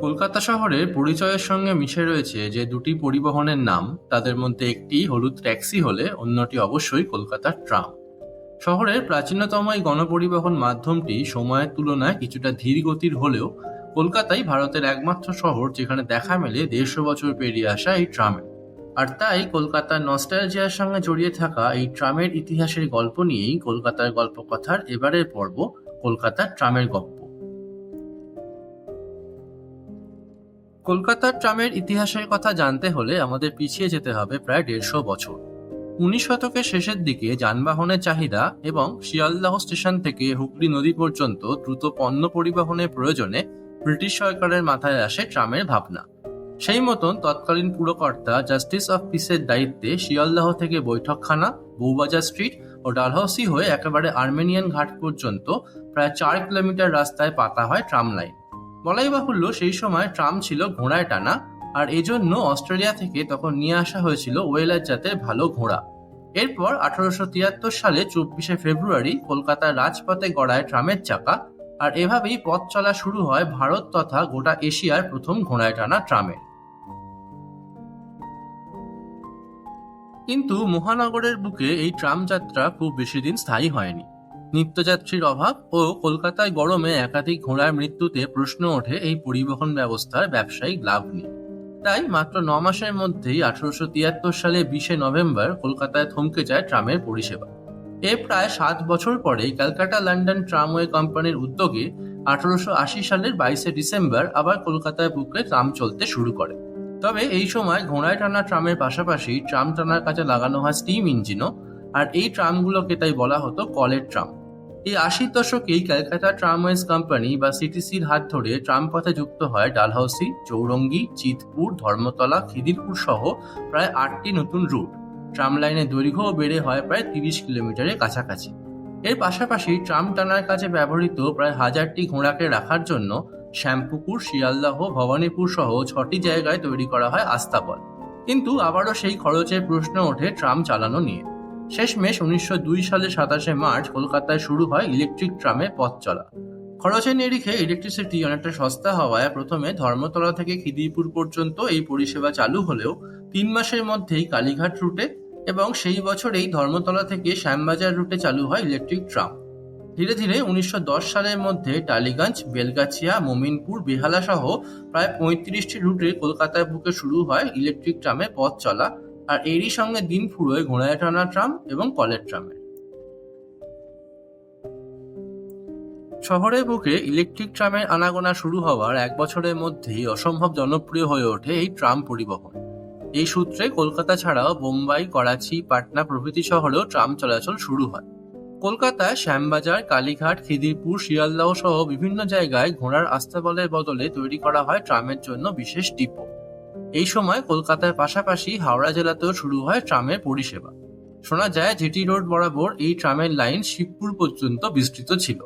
কলকাতা শহরের পরিচয়ের সঙ্গে মিশে রয়েছে যে দুটি পরিবহনের নাম, তাদের মধ্যে একটি হলুদ ট্যাক্সি হলে অন্যটি অবশ্যই কলকাতার ট্রাম। শহরের প্রাচীনতম এই গণপরিবহন মাধ্যমটি সময়ের তুলনায় কিছুটা ধীর গতির হলেও কলকাতাই ভারতের একমাত্র শহর যেখানে দেখা মেলে দেড়শো বছর পেরিয়ে আসা এই ট্রামে। আর তাই কলকাতার নস্টালজিয়ার সঙ্গে জড়িয়ে থাকা এই ট্রামের ইতিহাসের গল্প নিয়েই কলকাতার গল্পকথার এবারের পর্ব কলকাতার ট্রামের গল্প। কলকাতার ট্রামের ইতিহাসের কথা জানতে হলে আমাদের পিছিয়ে যেতে হবে প্রায় দেড়শো বছর। উনিশ শতকের শেষের দিকে যানবাহনের চাহিদা এবং শিয়ালদাহ স্টেশন থেকে হুগলি নদী পর্যন্ত দ্রুত পণ্য পরিবহনের প্রয়োজনে ব্রিটিশ সরকারের মাথায় আসে ট্রামের ভাবনা। সেই মতন তৎকালীন পুরকর্তা জাস্টিস অফ পিসের দায়িত্বে শিয়ালদাহ থেকে বৈঠকখানা বৌবাজার স্ট্রিট ও ডালহাউসি হয়ে একেবারে আর্মেনিয়ান ঘাট পর্যন্ত প্রায় চার কিলোমিটার রাস্তায় পাতা হয় ট্রাম লাইন। বলাই বাহুল্য সেই সময় ট্রাম ছিল ঘোড়ায় টানা, আর এজন্য অস্ট্রেলিয়া থেকে তখন নিয়ে আসা হয়েছিল ওয়েলার জাতের ভালো ঘোড়া। এরপর আঠারোশো তিয়াত্তর সালে চব্বিশে ফেব্রুয়ারি কলকাতার রাজপথে গড়ায় ট্রামের চাকা, আর এভাবেই পথ চলা শুরু হয় ভারত তথা গোটা এশিয়ার প্রথম ঘোড়ায় টানা ট্রামের কিন্তু মহানগরের বুকে এই ট্রাম যাত্রা খুব বেশি দিন স্থায়ী হয়নি। নিত্যযাত্রীর অভাব ও কলকাতায় গরমে একাধিক ঘোড়ার মৃত্যুতে প্রশ্ন ওঠে এই পরিবহন ব্যবস্থার ব্যবসায়িক লাভ নিয়ে। তাই মাত্র ন মাসের মধ্যেই আঠারোশো তিয়াত্তর সালে বিশে নভেম্বর কলকাতায় থমকে যায় ট্রামের পরিষেবা। এ প্রায় সাত বছর পরে ক্যালকাটা লন্ডন ট্রামওয়ে কোম্পানির উদ্যোগে আঠারোশো আশি সালের বাইশে ডিসেম্বর আবার কলকাতায় বুকে ট্রাম চলতে শুরু করে। তবে এই সময় ঘোড়ায় টানা ট্রামের পাশাপাশি ট্রাম টানার কাজে লাগানো হয় স্টিম ইঞ্জিনও, আর এই ট্রামগুলোকে তাই বলা হতো কলের ট্রাম। এই আশির দশকেই ক্যালকাটা ট্রামওয়েজ কোম্পানি বা সিটিসির হাত ধরে ট্রাম পথে যুক্ত হয় ডালহাউসি চৌরঙ্গি, চিতপুর, ধর্মতলা, খিদিরপুর সহ প্রায় আটটি নতুন রুট। ট্রাম লাইনের দৈর্ঘ্যও বেড়ে হয় প্রায় তিরিশ কিলোমিটারের কাছাকাছি। এর পাশাপাশি ট্রাম টানার কাজে ব্যবহৃত প্রায় হাজারটি ঘোড়াকে রাখার জন্য শ্যামপুকুর, শিয়ালদাহ, ভবানীপুর সহ ছটি জায়গায় তৈরি করা হয় আস্তাবল। কিন্তু আবারও সেই খরচের প্রশ্ন ওঠে ট্রাম চালানো নিয়ে। শেষমেশ উনিশশো দুই সালে সাতাশে মার্চ কলকাতায় শুরু হয় ইলেকট্রিক ট্রামে পথ চলা। খরচের নিরিখে ইলেকট্রিসিটি অনেকটা সস্তা হওয়ায় প্রথমে ধর্মতলা থেকে খিদিরপুর পর্যন্ত এই পরিষেবা চালু হলেও তিন মাসের মধ্যেই কালীঘাট রুটে এবং সেই বছরেই ধর্মতলা থেকে শ্যামবাজার রুটে চালু হয় ইলেকট্রিক ট্রাম। ধীরে ধীরে উনিশশো দশ সালের মধ্যে টালিগঞ্জ, বেলগাছিয়া, মোমিনপুর বেহালা সহ প্রায় পঁয়ত্রিশটি রুটে কলকাতার বুকে শুরু হয় ইলেকট্রিক ট্রামে পথ চলা। আর এরই সঙ্গে দিন ফুরোয় ঘোড়ায় টানা ট্রাম এবং কলের ট্রামে। শহরের বুকে ইলেকট্রিক ট্রামের আনাগোনা শুরু হওয়ার এক বছরের মধ্যেই অসম্ভব জনপ্রিয় হয়ে ওঠে এই ট্রাম পরিবহন। এই সূত্রে কলকাতা ছাড়াও বোম্বাই, করাচি, পাটনা প্রভৃতি শহরেও ট্রাম চলাচল শুরু হয়। কলকাতায় শ্যামবাজার, কালীঘাট, খিদিরপুর, শিয়ালদাহ সহ বিভিন্ন জায়গায় ঘোড়ার আস্তাবলের বদলে তৈরি করা হয় ট্রামের জন্য বিশেষ ডিপো। এই সময় কলকাতার পাশাপাশি হাওড়া জেলাতেও শুরু হয় ট্রামের পরিষেবা। শোনা যায়, জিটি রোড বরাবর এই ট্রামের লাইন শিবপুর পর্যন্ত বিস্তৃত ছিল।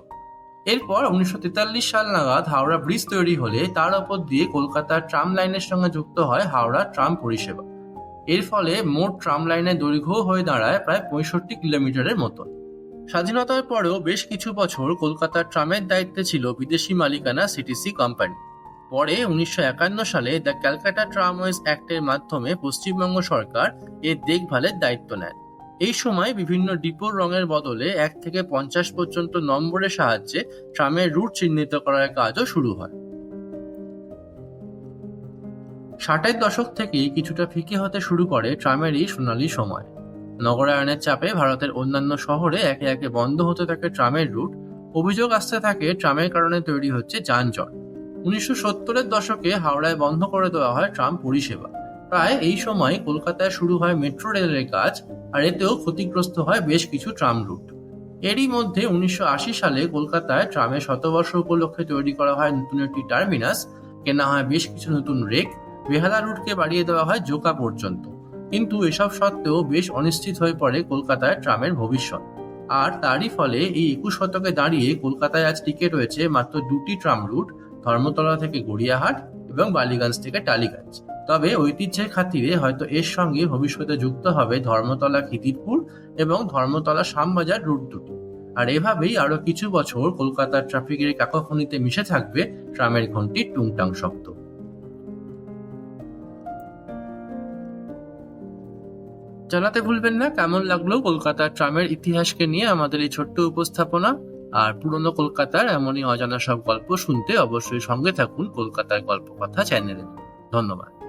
এরপর উনিশশো তেতাল্লিশ সাল নাগাদ হাওড়া ব্রিজ তৈরি হলে তার ওপর দিয়ে কলকাতার ট্রাম লাইনের সঙ্গে যুক্ত হয় হাওড়া ট্রাম পরিষেবা। এর ফলে মোট ট্রাম লাইনের দৈর্ঘ্য হয়ে দাঁড়ায় প্রায় পঁয়ষট্টি কিলোমিটারের মতন। স্বাধীনতার পরেও বেশ কিছু বছর কলকাতার ট্রামের দায়িত্বে ছিল বিদেশি মালিকানা সিটিসি কোম্পানি। পরে উনিশশো একান্ন সালে দ্য ক্যালকাটা ট্রামওয়েজ অ্যাক্টের মাধ্যমে পশ্চিমবঙ্গ সরকার এর দেখভালের দায়িত্ব নেয়। এই সময় বিভিন্ন ডিপোর রঙের বদলে এক থেকে পঞ্চাশ পর্যন্ত নম্বরের সাহায্যে ট্রামের রুট চিহ্নিত করার কাজও শুরু হয়। ষাটের দশক থেকেই কিছুটা ফিকে হতে শুরু করে ট্রামের এই সোনালী সময়। নগরায়নের চাপে ভারতের অন্যান্য শহরে একে একে বন্ধ হতে থাকে ট্রামের রুট। অভিযোগ আসতে থাকে ট্রামের কারণে তৈরি হচ্ছে যানজট। উনিশশো সত্তরের দশকে হাওড়ায় বন্ধ করে দেওয়া হয় ট্রাম পরিষেবা। প্রায় এই সময় কলকাতায় শুরু হয় মেট্রো রেলের কাজ, আর এতেও ক্ষতিগ্রস্ত হয় বেশ কিছু ট্রাম রুট। এরই মধ্যে উনিশশো আশি সালে কলকাতায় ট্রামের শতবর্ষ উপলক্ষে তৈরি করা হয় নতুন একটি টার্মিনাস, কেনা হয় বেশ কিছু নতুন রেক, বেহালা রুটকে বাড়িয়ে দেওয়া হয় জোকা পর্যন্ত। কিন্তু এসব সত্ত্বেও বেশ অনিশ্চিত হয়ে পড়ে কলকাতায় ট্রামের ভবিষ্যৎ। আর তারই ফলে এই একুশ শতকে দাঁড়িয়ে কলকাতায় আজ টিকে রয়েছে মাত্র দুটি ট্রাম রুট ধর্মতলা থেকে গড়িয়াহাট এবং বালিগঞ্জ থেকে টালিগঞ্জ। তবে ঐতিহ্যের খাতিরে হয়তো এর সঙ্গে ভবিষ্যতে যুক্ত হবে ধর্মতলা খিদিরপুর এবং ধর্মতলা শামবাজার রুট দুটি। আর এভাবেই আরও কিছু বছর কলকাতার ট্রাফিকের কাকাখনিতে মিশে থাকবে ট্রামের ঘন্টি টুংটাং শব্দ। জানাতে ভুলবেন না, কেমন লাগল কলকাতার ট্রামের ইতিহাসকে নিয়ে আমাদের এই ছোট্ট উপস্থাপনা? আর পুরনো কলকাতার এমনই অজানা সব গল্প শুনতে অবশ্যই সঙ্গে থাকুন কলকাতার গল্প কথা চ্যানেলে। ধন্যবাদ।